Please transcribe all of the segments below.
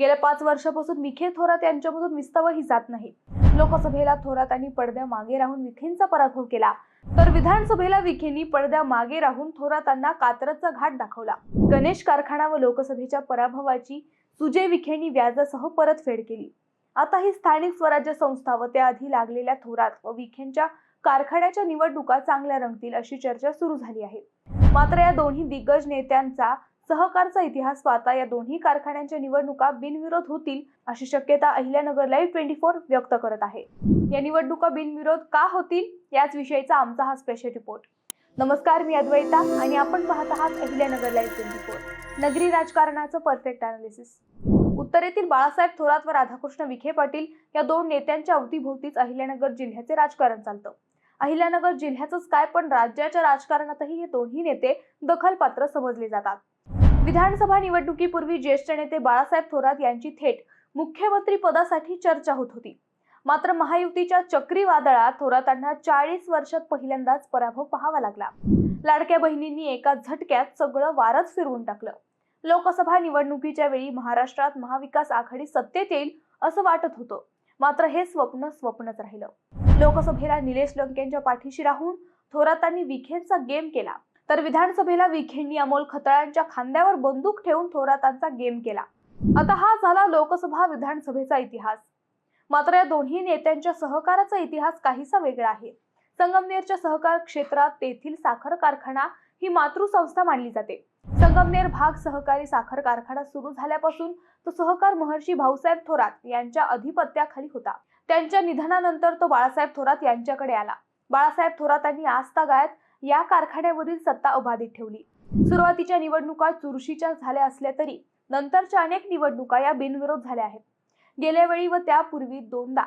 गेल्या पाच वर्षापासून विखे थोरात यांच्यामधून विस्तवही जात नाही लोकसभेला थोरातांनी पडद्या मागे राहून विखेंचा पराभव केला. तर विधानसभेला विखेंनी पडद्या मागे राहून थोरातांना कात्रजचा घाट दाखवला. गणेश कारखाना व लोकसभेच्या पराभवाची सुजय विखेंनी व्याजासह परतफेड केली. आता ही स्थानिक स्वराज्य संस्था व त्याआधी लागलेल्या थोरात व विखेंच्या कारखान्याच्या निवडणुका चांगल्या रंगतील अशी चर्चा सुरू झाली आहे. मात्र या दोन्ही दिग्गज नेत्यांचा सहकारचा इतिहास पाहता या दोन्ही कारखान्यांच्या निवडणुका बिनविरोध होतील अशी शक्यता अहिल्यानगर लाईव्ह ट्वेंटी फोर व्यक्त करत आहे. या निवडणुका बिनविरोध का होतील याच विषयीचा आमचा हा स्पेशल रिपोर्ट नमस्कार मी अद्वैता आणि आपण पाहत आहात अहिल्यानगर लाईव्ह ट्वेंटी फोर नगरी राजकारणाचं परफेक्ट अनालिसिस उत्तरेतील बाळासाहेब थोरात व राधाकृष्ण विखे पाटील या दोन नेत्यांच्या अवतीभोवतीच अहिल्यानगर जिल्ह्याचे राजकारण चालतं. अहिल्यानगर जिल्ह्याचंच काय पण राज्याच्या राजकारणातही हे दोन्ही नेते दखलपात्र समजले जातात. विधानसभा निवडणुकीपूर्वी ज्येष्ठ नेते बाळासाहेब थोरात यांची थेट मुख्यमंत्री पदासाठी चर्चा होत होती. मात्र महायुतीच्या चक्रीवादळात थोरातांना चाळीस वर्षात पहिल्यांदाच पराभव पाहावा लागला. लाडक्या बहिणींनी एका झटक्यात सगळं वारच फिरवून टाकलं. लोकसभा निवडणुकीच्या वेळी महाराष्ट्रात महाविकास आघाडी सत्तेत येईल असं वाटत होतं. मात्र हे स्वप्न स्वप्नच राहिलं. लोकसभेला निलेश लंकेंच्या पाठीशी राहून थोरातांनी विखेंचा गेम केला. तर विधानसभेला विखेंनी अमोल खताळांच्या खांद्यावर बंदूक ठेवून थोरातांचा गेम केला. आता हा झाला लोकसभा विधानसभेचा इतिहास. मात्र या दोन्ही नेत्यांच्या सहकाराचा इतिहास काहीसा वेगळा आहे. संगमनेरच्या सहकार क्षेत्रात तेथील साखर कारखाना ही मातृसंस्था मानली जाते. संगमनेर भाग सहकारी साखर कारखाना सुरू झाल्यापासून तो सहकार महर्षी भाऊसाहेब थोरात यांच्या अधिपत्याखाली होता. त्यांच्या निधनानंतर तो बाळासाहेब थोरात यांच्याकडे आला. बाळासाहेब थोरातांनी आजतागायत या कारखान्यावरील सत्ता अबाधित ठेवली. सुरुवातीच्या निवडणुका चुरशीच्या झाल्या असल्या तरी नंतरच्या अनेक निवडणुका या बिनविरोध झाल्या आहेत. गेल्या वेळी व त्यापूर्वी दोनदा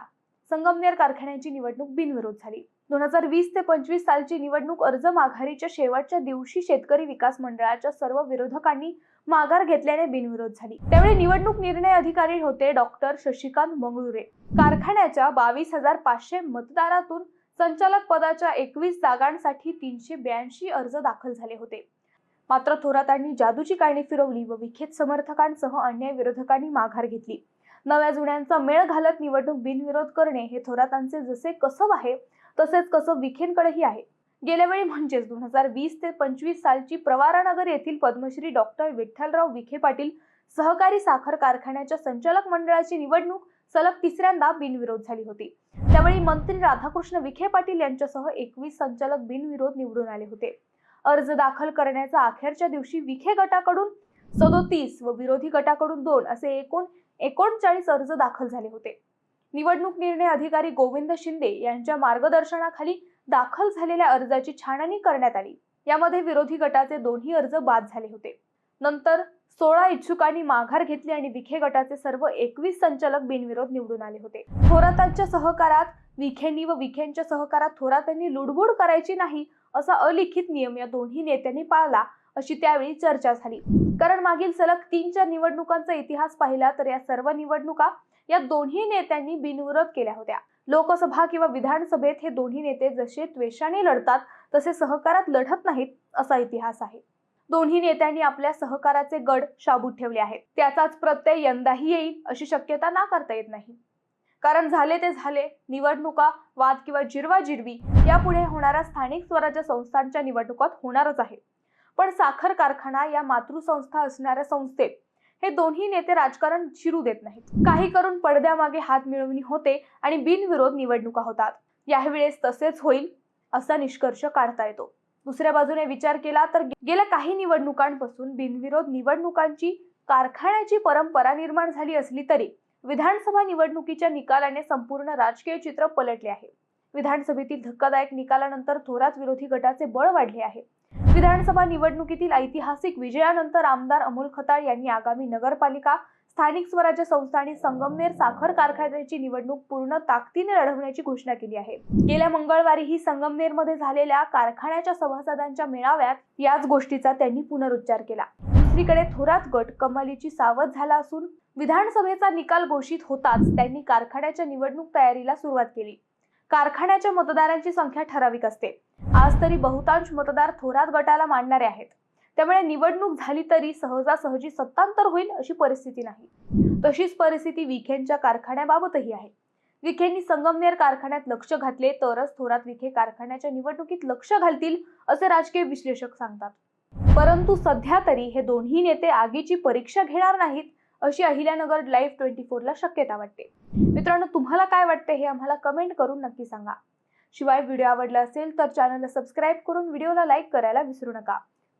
संगमनेर कारखान्याची निवडणूक बिनविरोध झाली. दोन हजार वीस ते पंचवीस सालची निवडणूक अर्ज माघारीच्या शेवटच्या दिवशी शेतकरी विकास मंडळाच्या सर्व विरोधकांनी माघार घेतल्याने बिनविरोध झाली. त्यावेळी निवडणूक निर्णय अधिकारी होते डॉक्टर शशिकांत मंगळुरे. कारखान्याच्या बावीस हजार पाचशे मतदारातून संचालक पदाच्या एकवीस जागांसाठी तीनशे ब्याऐंशी अर्ज दाखल झाले होते. मात्र थोरातांनी जादूची काळणी फिरवली व विखेत समर्थकांसह अन्य विरोधकांनी माघार घेतली. नव्या जुन्यांचा मेळ घालत निवडणूक बिनविरोध करणे हे थोरातांचे जसे कसब आहे तसेच कसब विखेंकडेही आहे. गेल्या वेळी म्हणजेच दोन हजार वीस ते पंचवीस सालची प्रवारानगर येथील पद्मश्री डॉक्टर विठ्ठलराव विखे पाटील सहकारी साखर कारखान्याच्या संचालक मंडळाची निवडणूक सलग तिसऱ्यांदा बिनविरोध झाली होती. त्यावेळी मंत्री राधाकृष्ण विखे पाटील यांच्यासह एकवीस संचालक बिनविरोध निवडून आले होते. अर्ज दाखल करण्याच्या अखेरच्या दिवशी विखे गटाकडून सदोतीस व विरोधी गटाकडून दोन असे एकूण एकोणचाळीस अर्ज दाखल झाले होते. निवडणूक निर्णय अधिकारी गोविंद शिंदे यांच्या मार्गदर्शनाखाली दाखल झालेल्या अर्जाची छाननी करण्यात आली. यामध्ये विरोधी गटाचे दोन्ही अर्ज बाद झाले होते. नंतर सोळा इच्छुकांनी माघार घेतली आणि विखे गटाचे सर्व एकवीस संचालक बिनविरोध निवडून आले होते. थोरातांच्या सहकारात विखेंनी व विखेंच्या सहकारात थोरातांनी लुडबुड करायची नाही असा अलिखित नियम या दोन्ही नेत्यांनी पाळला अशी त्यावेळी चर्चा झाली. कारण मागील सलग तीन चार निवडणुकांचा इतिहास पाहिला तर या सर्व निवडणुका या दोन्ही नेत्यांनी बिनविरोध केल्या होत्या. लोकसभा किंवा विधानसभेत हे दोन्ही नेते जसे त्वेषाने लढतात तसे सहकारात लढत नाहीत असा इतिहास आहे. दोन्ही नेत्यांनी आपल्या सहकाराचे गड शाबूत ठेवले आहेत. त्याचाच प्रत्यय यंदाही येईल अशी शक्यता नाकारता येत नाही. कारण झाले ते झाले निवडणुका वाद किंवा जिरवा जिरवी यापुढे होणाऱ्या स्थानिक स्वराज्य संस्थांच्या निवडणुकात होणारच आहे. पण साखर कारखाना या मातृसंस्था असणाऱ्या संस्थेत हे दोन्ही नेते राजकारण शिरू देत नाहीत. काही करून पडद्यामागे हात मिळवणी होते आणि बिनविरोध निवडणुका होतात. यावेळेस तसेच होईल असा निष्कर्ष काढता येतो. दुसऱ्या बाजूने विचार केला तर गेल्या काही निवडणुकांपासून बिनविरोध निवडणुकांची कारखान्याची परंपरा निर्माण झाली असली तरी विधानसभा निवडणुकीच्या निकालाने संपूर्ण राजकीय चित्र पलटले आहे. विधानसभेतील धक्कादायक निकालानंतर थोरात विरोधी गटाचे बळ वाढले आहे. विधानसभा निवडणुकीतील ऐतिहासिक विजयानंतर आमदार अमोल खताळ यांनी आगामी नगरपालिका स्थानिक स्वराज्य संस्था आणि संगमनेर साखर कारखान्याची निवडणूक पूर्ण ताकदीने लढवण्याची घोषणा केली आहे. गेल्या मंगळवारी ही संगमनेरमध्ये झालेल्या कारखान्याच्या सभासदांच्या मेळाव्यात याच गोष्टीचा त्यांनी पुनरुच्चार केला. दुसरीकडे थोरात गट कमालीची सावध झाला असून विधानसभेचा निकाल घोषित होताच त्यांनी कारखान्याच्या निवडणूक तयारीला सुरुवात केली. कारखान्याच्या मतदारांची संख्या ठराविक असते. आज तरी बहुतांश मतदार थोरात गटाला मानणारे आहेत. त्यामुळे निवडणूक झाली तरी सहजासहजी सत्तांतर होईल अशी परिस्थिती नाही. तशीच परिस्थिती विखेंच्या कारखान्याबाबतही आहे. विखेंनी संगमनेर कारखान्यात लक्ष घातले तरच थोरात विखे कारखान्याच्या निवडणुकीत लक्ष घालतील असे राजकीय विश्लेषक सांगतात. परंतु सध्या तरी हे दोन्ही नेते आगीची परीक्षा घेणार नाहीत अशी अहिल्यानगर लाईव्ह ट्वेंटी फोरला शक्यता वाटते. मित्रांनो तुम्हाला काय वाटते हे आम्हाला कमेंट करून नक्की सांगा. शिवाय व्हिडिओ आवडला असेल तर चॅनलला सबस्क्राईब करून व्हिडिओला लाईक करायला विसरू नका.